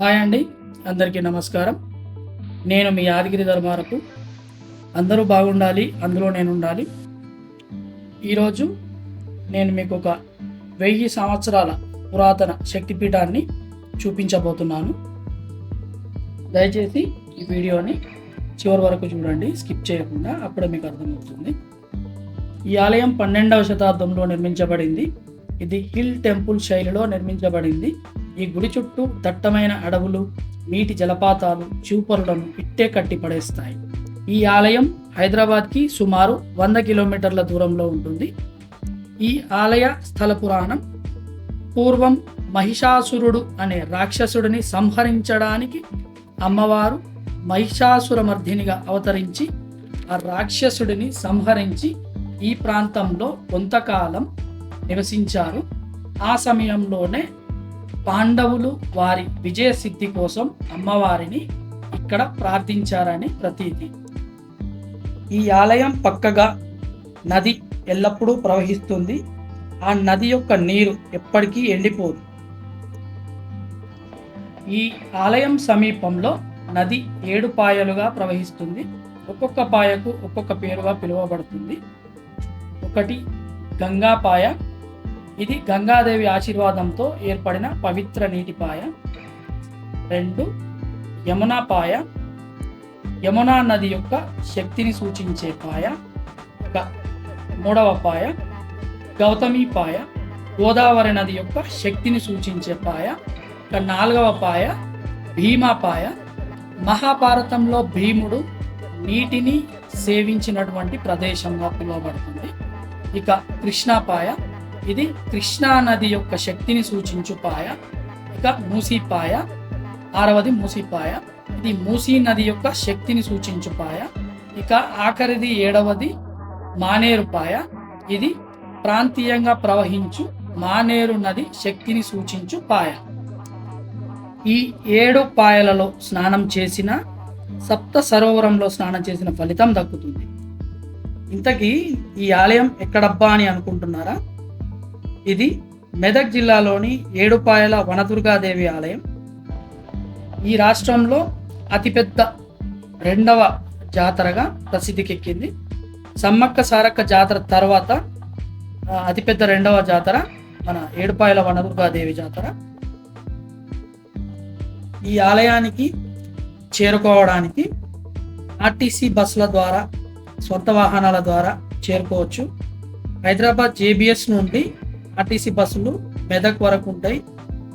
Hi అండి అందరికీ నమస్కారం. నేను మీ యాదగిరి ధర్మారపు. అందరూ బాగుండాలి అందులో నేను ఉండాలి ఈరోజు నేను మీకు ఒక వెయ్యి సంవత్సరాల పురాతన శక్తిపీఠాన్ని చూపించబోతున్నాను. దయచేసి ఈ వీడియోని చివరి వరకు చూడండి స్కిప్ చేయకుండా అప్పుడే మీకు అర్థమవుతుంది. ఈ ఆలయం పన్నెండవ శతాబ్దంలో నిర్మించబడింది. ఇది హిల్ టెంపుల్ శైలిలో నిర్మించబడింది. ఈ గుడి చుట్టూ దట్టమైన అడవులు నీటి జలపాతాలు చూపరులను ఇట్టే కట్టి పడేస్తాయి. ఈ ఆలయం హైదరాబాద్కి సుమారు వంద కిలోమీటర్ల దూరంలో ఉంటుంది. ఈ ఆలయ స్థల పురాణం పూర్వం మహిషాసురుడు అనే రాక్షసుడిని సంహరించడానికి అమ్మవారు మహిషాసురమర్ధినిగా అవతరించి ఆ రాక్షసుడిని సంహరించి ఈ ప్రాంతంలో కొంతకాలం నివసించారు. ఆ సమయంలోనే పాండవులు వారి విజయ సిద్ధి కోసం అమ్మవారిని ఇక్కడ ప్రార్థించారని ప్రతీతి. ఈ ఆలయం పక్కగా నది ఎల్లప్పుడూ ప్రవహిస్తుంది. ఆ నది యొక్క నీరు ఎప్పటికీ ఎండిపోదు. ఈ ఆలయం సమీపంలో నది ఏడు పాయలుగా ప్రవహిస్తుంది. ఒక్కొక్క పాయకు ఒక్కొక్క పేరుగా పిలువబడుతుంది. ఒకటి గంగాపాయ ఇది గంగాదేవి ఆశీర్వాదంతో ఏర్పడిన పవిత్ర నీటిపాయ. రెండు యమునా పాయ. యమునా నది యొక్క శక్తిని సూచించే పాయ. మూడవ పాయ. గౌతమి పాయ. గోదావరి నది యొక్క శక్తిని సూచించే పాయ. ఇక నాలుగవ పాయ. భీమాపాయ మహాభారతంలో భీముడు నీటిని సేవించినటువంటి ప్రదేశంగా పిలువబడుతుంది. ఇక కృష్ణాపాయ ఇది కృష్ణా నది యొక్క శక్తిని సూచించు పాయ ఇక మూసీపాయ ఆరవది మూసీపాయ ఇది మూసీ నది యొక్క శక్తిని సూచించు పాయ ఇక ఆఖరిది ఏడవది మానేరుపాయ ఇది ప్రాంతీయంగా ప్రవహించు మానేరు నది శక్తిని సూచించు పాయ. ఈ ఏడు పాయలలో స్నానం చేసిన సప్త సరోవరంలో స్నానం చేసిన ఫలితం దక్కుతుంది. ఇంతకీ ఈ ఆలయం ఎక్కడబ్బా అని అనుకుంటున్నారా? ఇది మెదక్ జిల్లాలోని ఏడుపాయల వనదుర్గాదేవి ఆలయం. ఈ రాష్ట్రంలో అతిపెద్ద రెండవ జాతరగా ప్రసిద్ధికెక్కింది. సమ్మక్క సారక్క జాతర తర్వాత అతిపెద్ద రెండవ జాతర మన ఏడుపాయల వనదుర్గాదేవి జాతర. ఈ ఆలయానికి చేరుకోవడానికి ఆర్టీసీ బస్సుల ద్వారా సొంత వాహనాల ద్వారా చేరుకోవచ్చు. హైదరాబాద్ జేబిఎస్ నుండి ఆర్టీసీ బస్సులు మెదక్ వరకు ఉంటాయి.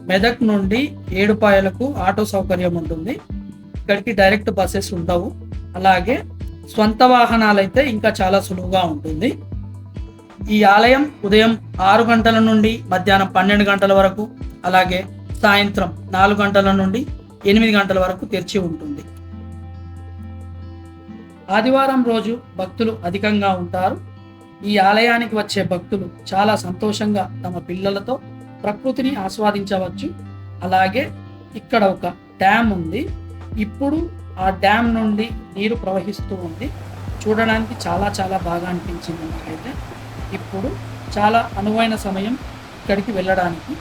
మెదక్ నుండి ఏడుపాయలకు ఆటో సౌకర్యం ఉంటుంది. ఇక్కడికి డైరెక్ట్ బస్సెస్ ఉండవు. అలాగే స్వంత వాహనాలు అయితే ఇంకా చాలా సులువుగా ఉంటుంది. ఈ ఆలయం ఉదయం ఆరు గంటల నుండి మధ్యాహ్నం పన్నెండు గంటల వరకు అలాగే సాయంత్రం నాలుగు గంటల నుండి ఎనిమిది గంటల వరకు తెరిచి ఉంటుంది. ఆదివారం రోజు భక్తులు అధికంగా ఉంటారు. ఈ ఆలయానికి వచ్చే భక్తులు చాలా సంతోషంగా తమ పిల్లలతో ప్రకృతిని ఆస్వాదించవచ్చు. అలాగే ఇక్కడ ఒక డ్యామ్ ఉంది. ఇప్పుడు ఆ డ్యామ్ నుండి నీరు ప్రవహిస్తూ ఉంది. చూడడానికి చాలా చాలా బాగా అనిపించింది నాకైతే. ఇప్పుడు చాలా అనువైన సమయం ఇక్కడికి వెళ్ళడానికి.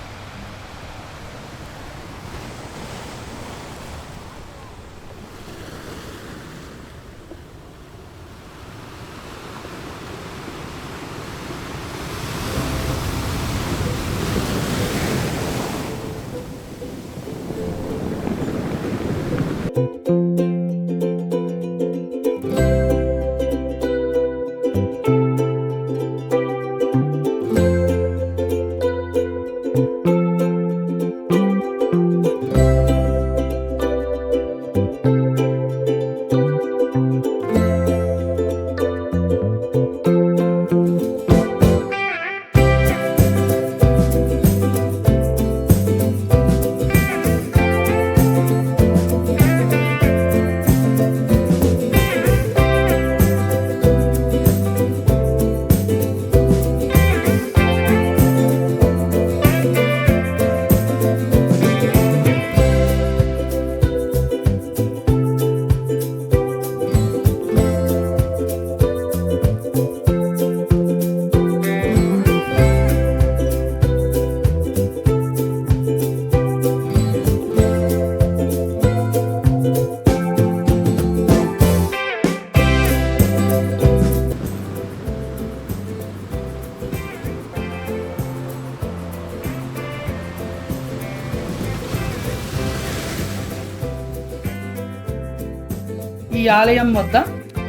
ఈ ఆలయం వద్ద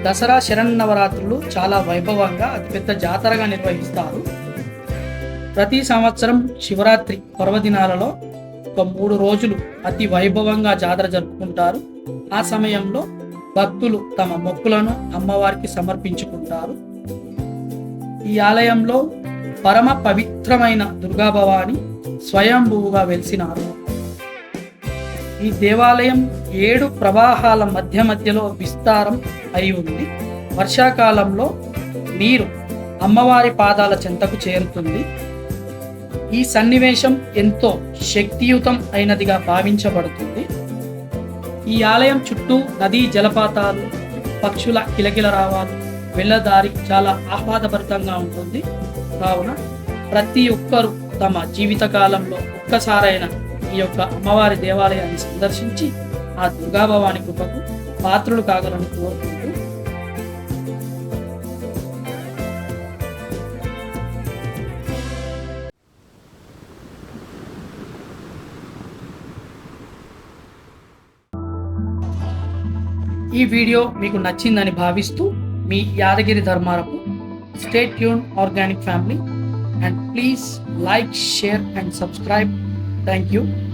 దసరా శరన్నవరాత్రులు చాలా వైభవంగా అతిపెద్ద జాతరగా నిర్వహిస్తారు. ప్రతి సంవత్సరం శివరాత్రి పర్వదినాలలో ఒక మూడు రోజులు అతి వైభవంగా జాతర జరుపుకుంటారు. ఆ సమయంలో భక్తులు తమ మొక్కులను అమ్మవారికి సమర్పించుకుంటారు. ఈ ఆలయంలో పరమ పవిత్రమైన దుర్గాభవాని స్వయంభువుగా వెలిసినారు. ఈ దేవాలయం ఏడు ప్రవాహాల మధ్య మధ్యలో విస్తారం అయి ఉంది. వర్షాకాలంలో నీరు అమ్మవారి పాదాల చెంతకు చేరుతుంది. ఈ సన్నివేశం ఎంతో శక్తియుతం అయినదిగా భావించబడుతుంది. ఈ ఆలయం చుట్టూ నదీ జలపాతాలు పక్షుల కిలకిల రావాలు వెళ్ళదారి చాలా ఆహ్లాదభరితంగా ఉంటుంది. కావున ప్రతి ఒక్కరూ తమ జీవితకాలంలో ఒక్కసారైన ఈ యొక్క అమ్మవారి దేవాలయాన్ని సందర్శించి ఆ దుర్గాభవాని కృపకు పాత్రులు కాగలను కోరుకుంటూ ఈ వీడియో మీకు నచ్చిందని భావిస్తూ మీ Yadagiri Dharmarapu state tune organic family and please like share and subscribe. Thank you.